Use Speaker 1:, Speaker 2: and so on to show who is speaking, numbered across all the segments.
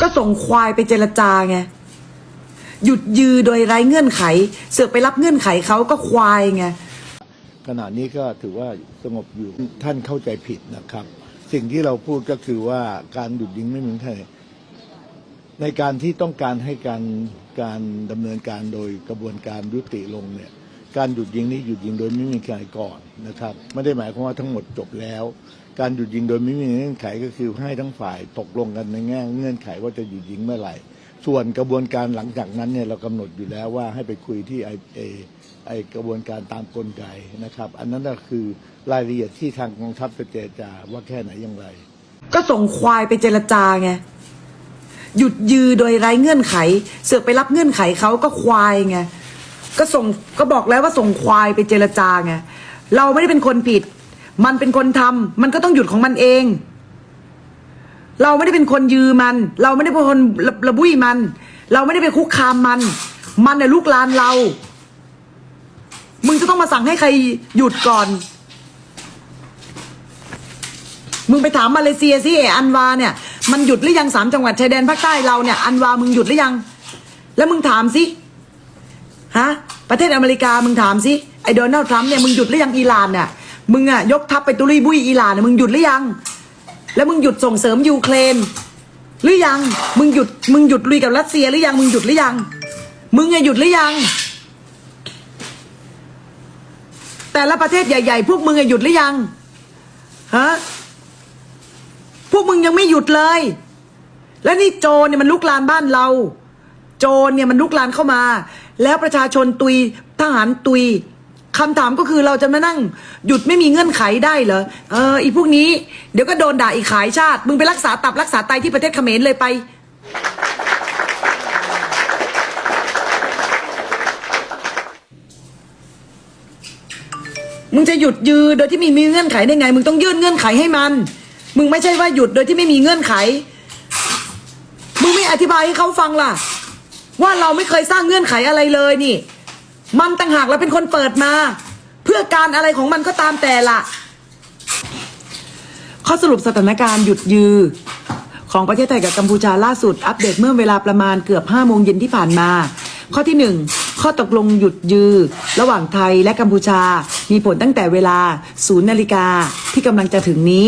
Speaker 1: ก็ส่งควายไปเจรจาไงหยุดยือโดยไร้เงื่อนไข เสือกไปรับเงื่อนไขเขาก็ควายไง
Speaker 2: ขณะนี้ก็ถือว่าสงบอยู่ท่านเข้าใจผิดนะครับ สิ่งที่เราพูดก็คือว่าการหยุดยิงไม่เหมีใครในการที่ต้องการให้การการดำเนินการโดยกระบวนการยุติลงเนี่ย การหยุดยิงนี้หยุดยิงโดยไม่มีใครก่อนนะครับ ไม่ได้หมายความว่าทั้งหมดจบแล้ว การหยุดยิงโดยไม่มีเงื่อนไขก็คือให้ทั้งฝ่ายตกลงกันในแง่เงื่อนไขว่าจะหยุดยิงเมื่อไหร่ ส่วนกระบวนการหลังจากนั้นเนี่ยเรากำหนดอยู่แล้วว่าให้ไปคุยที่ไอเอไอกระบวนการตามกลไกนะครับ อันนั้นก็คือรายละเอียดที่ทางกองทัพจะเจรจาว่าแค่ไหนอย่างไร
Speaker 1: ก็ส่งควายไปเจรจาไงหยุดยือโดยไร้เงื่อนไข เสือกไปรับเงื่อนไขเขาก็ควายไง ก็ส่งก็บอกแล้วว่าส่งควายไปเจรจาไงเราไม่ได้เป็นคนผิด มันเป็นคนทำมันก็ต้องหยุดของมันเอง เราไม่ได้เป็นคนยือมัน เราไม่ได้เป็นคนระระบุยมัน เราไม่ได้ไปคุกคามมัน มันเนี่ยลูกลานเรา มึงจะต้องมาสั่งให้ใครหยุดก่อน มึงไปถามมาเลเซียสิไอ้อันวาเนี่ย มันหยุดหรือยังสามจังหวัดชายแดนภาคใต้เราเนี่ยอันวามึงหยุดหรือยัง แล้วมึงถามสิ ฮะ ประเทศอเมริกามึงถามสิไอโดนัลด์ทรัมป์เนี่ยมึงหยุดหรือยังอิหร่านเนี่ยมึงอะยกทัพไปตุลีบุยอิหร่านเนี่ยมึงหยุดหรือยัง แล้วมึงหยุดส่งเสริมยูเครน หรือยังมึงหยุดมึงหยุดลุยกับรัสเซียหรือยังมึงหยุดหรือยัง มึงอะหยุดหรือยัง แต่ละประเทศใหญ่ ๆ พวกมึงอะหยุดหรือยังฮะพวกมึงยังไม่หยุดเลย และนี่โจรเนี่ยมันลุกลานบ้านเรา โจรเนี่ยมันลุกลานเข้ามา แล้วประชาชนตุยทหารตุยคำถามก็คือเราจะมานั่ง หยุดไม่มีเงื่อนไขได้เหรอเอออีพวกนี้เดี๋ยวก็โดนด่าอีกขายชาติ มึงไปรักษาตับรักษาไตที่ประเทศเขมรเลยไป มึงจะหยุดยือโดยที่ไมีมีเงื่อนไขได้ไง มึงต้องยื่นเงื่อนไขให้มัน มึงไม่ใช่ว่าหยุดโดยที่ไม่มีเงื่อนไข มึงไม่อธิบายให้เขาฟังล่ะ ว่าเราไม่เคยสร้างเงื่อนไขอะไรเลยนี่ มันต่างหากเราเป็นคนเปิดมา เพื่อการอะไรของมันก็ตามแต่ละข้อสรุปสถานการณ์หยุดยือ ของประเทศไทยกับกัมพูชาล่าสุด อัปเดตเมื่อเวลาประมาณเกือบ5โมงเย็นที่ผ่านมา ข้อที่ 1 ข้อตกลงหยุดยือ ระหว่างไทยและกัมพูชา มีผลตั้งแต่เวลา 0นาฬิกาที่กำลังจะถึงนี้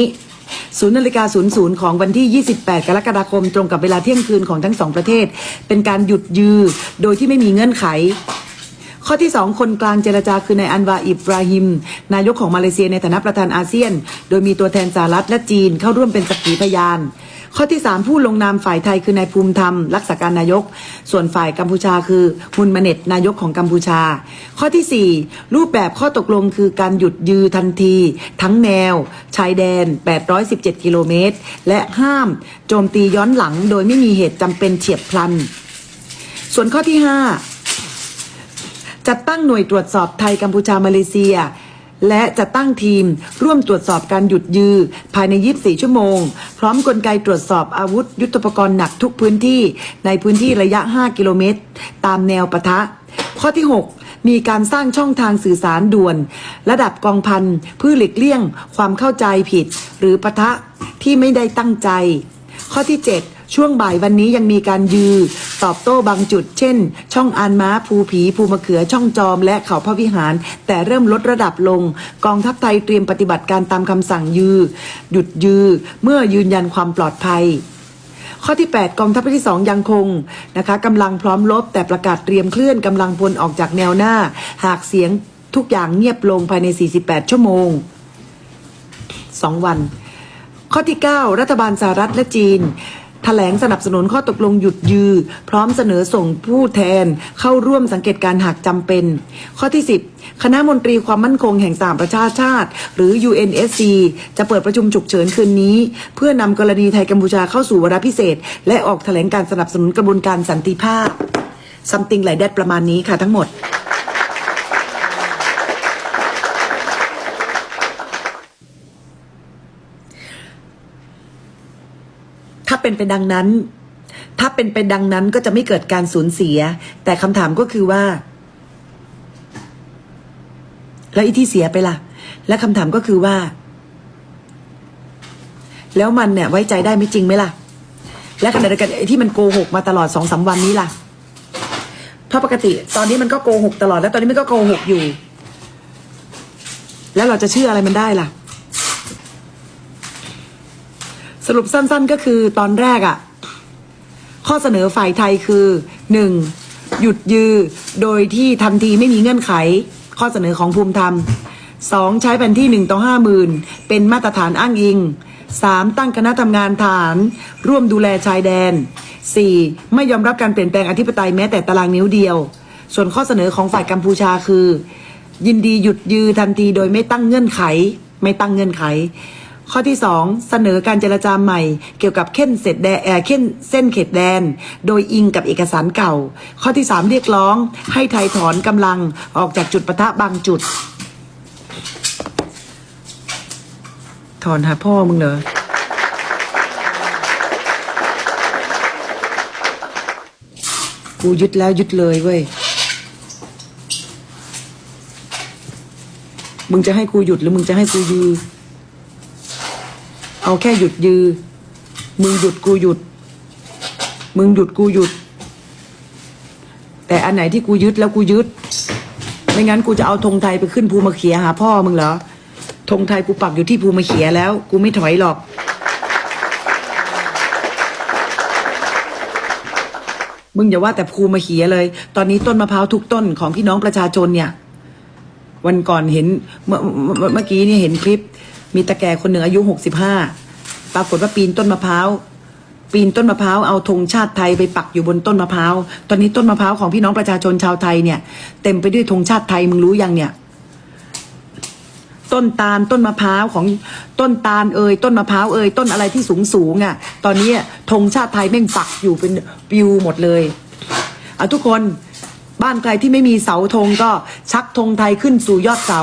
Speaker 1: 0นาฬิกา00 ของวันที่ 28 กรกฎาคม ตรงกับเวลาเที่ยงคืนของทั้งสองประเทศ เป็นการหยุดยือโดยที่ไม่มีเงื่อนไข ข้อที่ 2 คนกลางเจรจาคือนายอันวาอิบราฮิม นายกของมาเลเซียในฐานะประธานอาเซียน โดยมีตัวแทนสหรัฐและจีนเข้าร่วมเป็นสักขีพยาน ข้อที่ 3 ผู้ลงนามฝ่ายไทยคือนายภูมิธรรม รักษาการนายก ส่วนฝ่ายกัมพูชาคือฮุนมาเน็ตนายกของกัมพูชา ข้อทีสี่4 รูปแบบข้อตกลงคือการหยุดยือทันที ทั้งแนว ชายแดน 817 กิโลเมตร และห้ามโจมตีย้อนหลัง โดยไม่มีเหตุจำเป็นเฉียบพลัน ส่วนข้อที่ 5 จัดตั้งหน่วยตรวจสอบไทยกัมพูชามาเลเซีย และจัดตั้งทีมร่วมตรวจสอบการหยุดยือ ภายใน 24 ชั่วโมง พร้อมกลไกตรวจสอบอาวุธยุทโธปกรณ์หนักทุกพื้นที่ในพื้นที่ระยะ 5 กิโลเมตร ตามแนวปะทะ ข้อที่ 6มีการสร้างช่องทางสื่อสารด่วน ระดับกองพันเพื่อหลีกเลี่ยง ความเข้าใจผิด หรือปะทะที่ไม่ได้ตั้งใจ ข้อที่ 7 ช่วงบ่ายวันนี้ยังมีการยือ ตอบโต้บางจุด เช่น ช่องอานม้าภูผี ภูมะเขือช่องจอม และเขาพระวิหาร แต่เริ่มลดระดับลง กองทัพไทยเตรียมปฏิบัติการตามคำสั่งยือ หยุดยือ เมื่อยืนยันความปลอดภัยข้อที่ 8 กองทัพภาคที่ 2 ยังคงนะคะกำลังพร้อมรบแต่ประกาศเตรียมเคลื่อนกำลังพลออกจากแนวหน้า หากเสียงทุกอย่างเงียบลงภายใน 48 ชั่วโมง 2 วัน ข้อที่ 9 รัฐบาลสหรัฐและจีน แถลงสนับสนุนข้อตกลงหยุดยือ พร้อมเสนอส่งผู้แทนเข้าร่วมสังเกตการหากจำเป็น ข้อที่ 10 คณะมนตรีความมั่นคงแห่งสหประชาชาติ หรือ UNSC จะเปิดประชุมฉุกเฉินคืนนี้ เพื่อนำกรณีไทยกัมพูชาเข้าสู่วาระพิเศษ และออกแถลงการสนับสนุนกระบวนการสันติภาพ something like that ประมาณนี้ค่ะทั้งหมด เป็นไปดังนั้น ถ้าเป็นไปดังนั้นก็จะไม่เกิดการสูญเสีย แต่คำถามก็คือว่า แล้วอีที่เสียไปล่ะ และคำถามก็คือว่า แล้วมันเนี่ยไว้ใจได้ไม่จริงไหมล่ะ และขณะเดียวกันไอ้ที่มันโกหกมาตลอดสองสามวันนี้ล่ะเพราะปกติ ตอนนี้มันก็โกหกตลอดแล้วตอนนี้มันก็โกหกอยู่ แล้วเราจะเชื่ออะไรมันได้ล่ะ ส รุปสั้น ๆ ก็คือตอนแรกอะ่ะ ข้อเสนอฝ่ายไทยคือหนึ่งหยุดยือโดยที่ทันทีไม่มีเงื่อนไข ข้อเสนอของภูมิธรรมสองใช้แผนที่หนึ่งต่อห้าหมื่นเป็นมาตรฐานอ้างอิงสามตั้งคณะทำงานฐาน ร่วมดูแลชายแดนสี่ไม่ยอมรับการเปลี่ยนแปลงอธิปไตยแม้แต่ตารางนิ้วเดียว ส่วนข้อเสนอของฝ่ายกัมพูชาคือ ยินดีหยุดยือทันทีโดยไม่ตั้งเงื่อนไข ไม่ตั้งเงื่อนไข ข้อที่ 2 เสนอการเจรจาใหม่ เกี่ยวกับเข่นเสร็จแดนเข่นเส้นเขตแดน โดยอิงกับเอกสารเก่า ข้อที่ 3 เรียกร้อง ให้ไทยถอนกำลังออกจากจุดปะทะบางจุด ถอนหาพ่อมึงเหรอกูยึดแล้วยึดเลยเว้ย มึงจะให้กูหยุดหรือมึงจะให้กูยือ เอาแค่หยุดยือ มึงหยุดกูหยุด มึงหยุดกูหยุด แต่อันไหนที่กูยึดแล้วกูยึด ไม่งั้นกูจะเอาธงไทยไปขึ้นภูมาเขียหาพ่อมึงเหรอธงไทยกูปักอยู่ที่ภูมาเขียแล้ว กูไม่ถอยหรอก มึงอย่าว่าแต่ภูมาเขียเลย ตอนนี้ต้นมะพร้าวทุกต้นของพี่น้องประชาชนเนี่ย วันก่อนเห็นเมื่อเมื่อกี้เนี่ยเห็นคลิป มีตะแก่คนหนึ่งอายุหกสิบห้าปรากฏว่าปีนต้นมะพร้าวปีนต้นมะพร้าวเอาธงชาติไทยไปปักอยู่บนต้นมะพร้าวตอนนี้ต้นมะพร้าวของพี่น้องประชาชนชาวไทยเนี่ย เต็มไปด้วยธงชาติไทยมึงรู้ยังเนี่ย ต้นตาลต้นมะพร้าวของต้นตาลเอ่ยต้นมะพร้าวเอ่ยต้นอะไรที่สูงสูงๆอะ ตอนนี้ธงชาติไทยแม่งปักอยู่เป็นปิวหมดเลยเอาทุกคนบ้านใครที่ไม่มีเสาธงก็ชักธงไทยขึ้นสู่ยอดเสา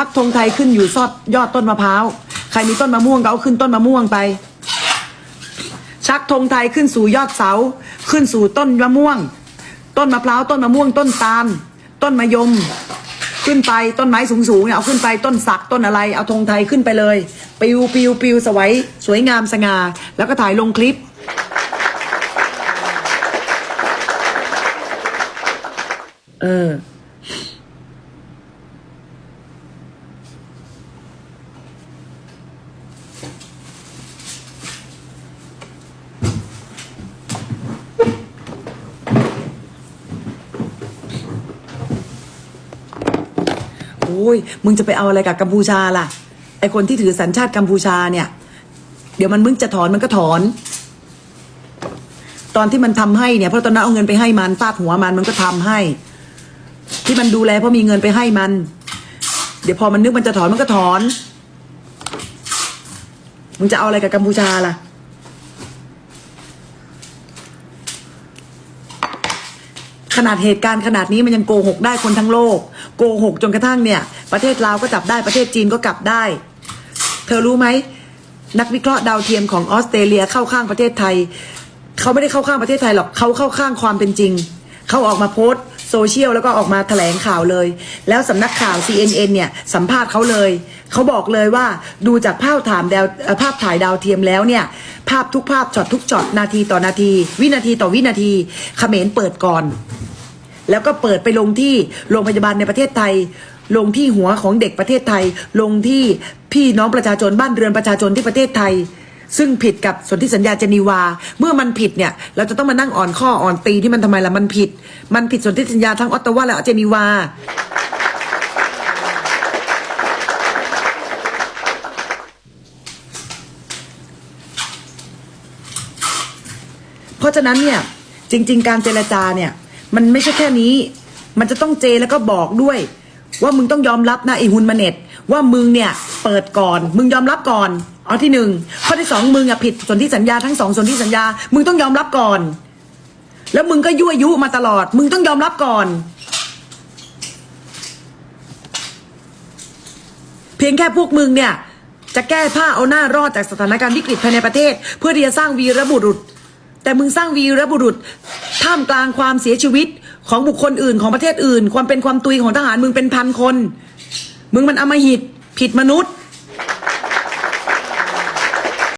Speaker 1: ชักธงไทยขึ้นอยู่ซอดยอดต้นมะพร้าว ใครมีต้นมะม่วงก็เอาขึ้นต้นมะม่วงไป ชักธงไทยขึ้นสู่ยอดเสา ขึ้นสู่ต้นมะม่วง ต้นมะพร้าวต้นมะม่วงต้นตาล ต้นมะยม ขึ้นไปต้นไม้สูงๆเนี่ยเอาขึ้นไปต้นสักต้นอะไร เอาธงไทยขึ้นไปเลยปิวปิวปิวสวยสวยงามสง่าแล้วก็ถ่ายลงคลิปเออ โอ้ยมึงจะไปเอาอะไรกับกัมพูชาล่ะไอคนที่ถือสัญชาติกัมพูชาเนี่ย เดี๋ยวมันมึงจะถอนมันก็ถอน ตอนที่มันทำให้เนี่ยเพราะตอนนั้นเอาเงินไปให้มันฟาดหัวมันมันก็ทำให้ ที่มันดูแลเพราะมีเงินไปให้มัน เดี๋ยวพอมันนึกมันจะถอนมันก็ถอน มึงจะเอาอะไรกับกัมพูชาล่ะขนาดเหตุการณ์ขนาดนี้มันยังโกหกได้คนทั้งโลก โกหกจนกระทั่งเนี่ย ประเทศลาวก็จับได้ประเทศจีนก็กลับได้ เธอรู้ไหมนักวิเคราะห์ดาวเทียมของออสเตรเลียเข้าข้างประเทศไทยเขาไม่ได้เข้าข้างประเทศไทยหรอกเขาเข้าข้างความเป็นจริงเขาออกมาโพสต์โซเชียลแล้วก็ออกมาแถลงข่าวเลย แล้วสำนักข่าว CNN เนี่ย สัมภาษณ์เขาเลย เขาบอกเลยว่าดูจากภาพถ่ายดาวเอ่อภาพถ่ายดาวเทียมแล้วเนี่ย ภาพทุกภาพช็อตทุกช็อตนาทีต่อนาที วินาทีต่อวินาทีเขมรเปิดก่อน แล้วก็เปิดไปลงที่โรงพยาบาลในประเทศไทย ลงที่หัวของเด็กประเทศไทย ลงที่พี่น้องประชาชนบ้านเรือนประชาชนที่ประเทศไทย ซึ่งผิดกับสนธิสัญญาเจนีวา เมื่อมันผิดเนี่ย เราจะต้องมานั่งอ่อนข้ออ่อนตีที่มันทำไมล่ะมันผิด มันผิดสนธิสัญญาทั้งออตตาวาและเจนีวาเพราะฉะนั้นเนี่ยจริง ๆ การเจรจาเนี่ย มันไม่ใช่แค่นี้ มันจะต้องเจแล้วก็บอกด้วย ว่ามึงต้องยอมรับนะไอฮุนมาเน็ต ว่ามึงเนี่ยเปิดก่อน มึงยอมรับก่อนเอาที่หนึ่งข้อที่สองมึงอะผิดส่วนที่สัญญาทั้งสองส่วนที่สัญญา มึงต้องยอมรับก่อน แล้วมึงก็ยั่วยุมาตลอด มึงต้องยอมรับก่อน เพียงแค่พวกมึงเนี่ย จะแก้ผ้าเอาหน้ารอดจากสถานการณ์วิกฤตภายในประเทศ เพื่อที่จะสร้างวีรบุรุษ แต่มึงสร้างวีรบุรุษท่ามกลางความเสียชีวิตของบุคคลอื่นของประเทศอื่น ความเป็นความตุยของทหารมึงเป็นพันคน มึงมันอำมหิตผิดมนุษย์